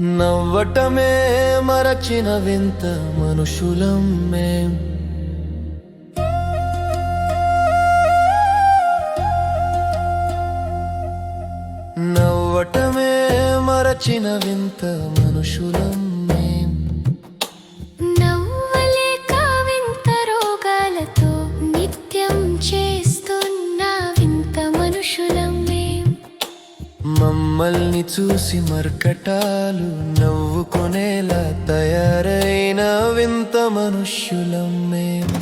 నవ్వటమే మరచిన వింత మనుషులం మేం నవ్వటమే మరచిన వింత మనుషులం మమ్మల్ని చూసి మర్కటాలు నవ్వుకునేలా తయారైన వింత మనుష్యులం మేము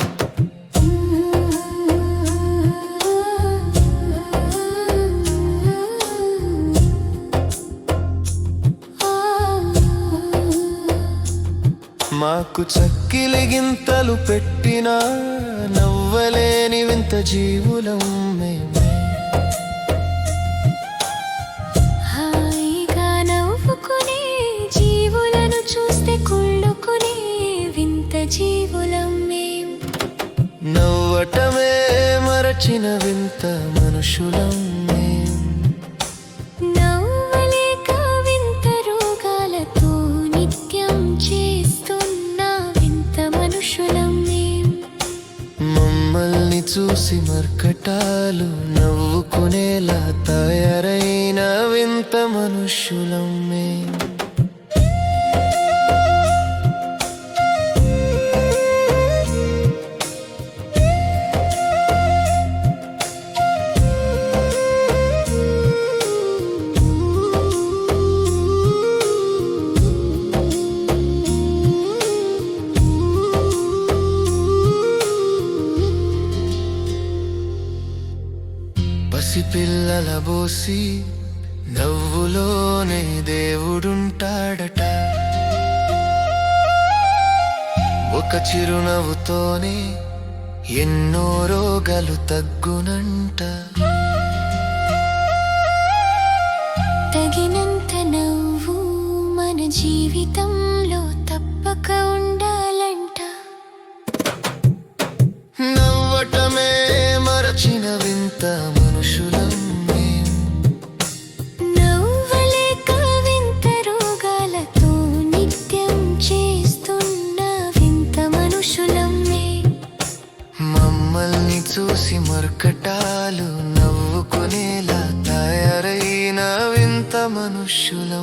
మాకు చక్కిలి గింతలు పెట్టినా నవ్వలేని వింత జీవులం మేము జీవులం మేం నవ్వటమే మరచిన వింత మనుషులం మేం నవ్వలేక వింత రోగాలతో నిత్యం చేస్తున్న వింత మనుషులం మేం మమ్మల్ని చూసి మర్కటాలు నవ్వుకునేలా తయారైన వింత మనుష్యులం మేం పసిపిల్లల బోసి నవ్వులోనే దేవుడుంటాడట. ఒక చిరునవ్వుతోనే ఎన్నో రోగాలు తగ్గునంట. తగినంత నవ్వు మన జీవితంలో తప్పక ఉండాలి. మర్కటాలు నవ్వుకునేలా తయారైన వింత మనుష్యులం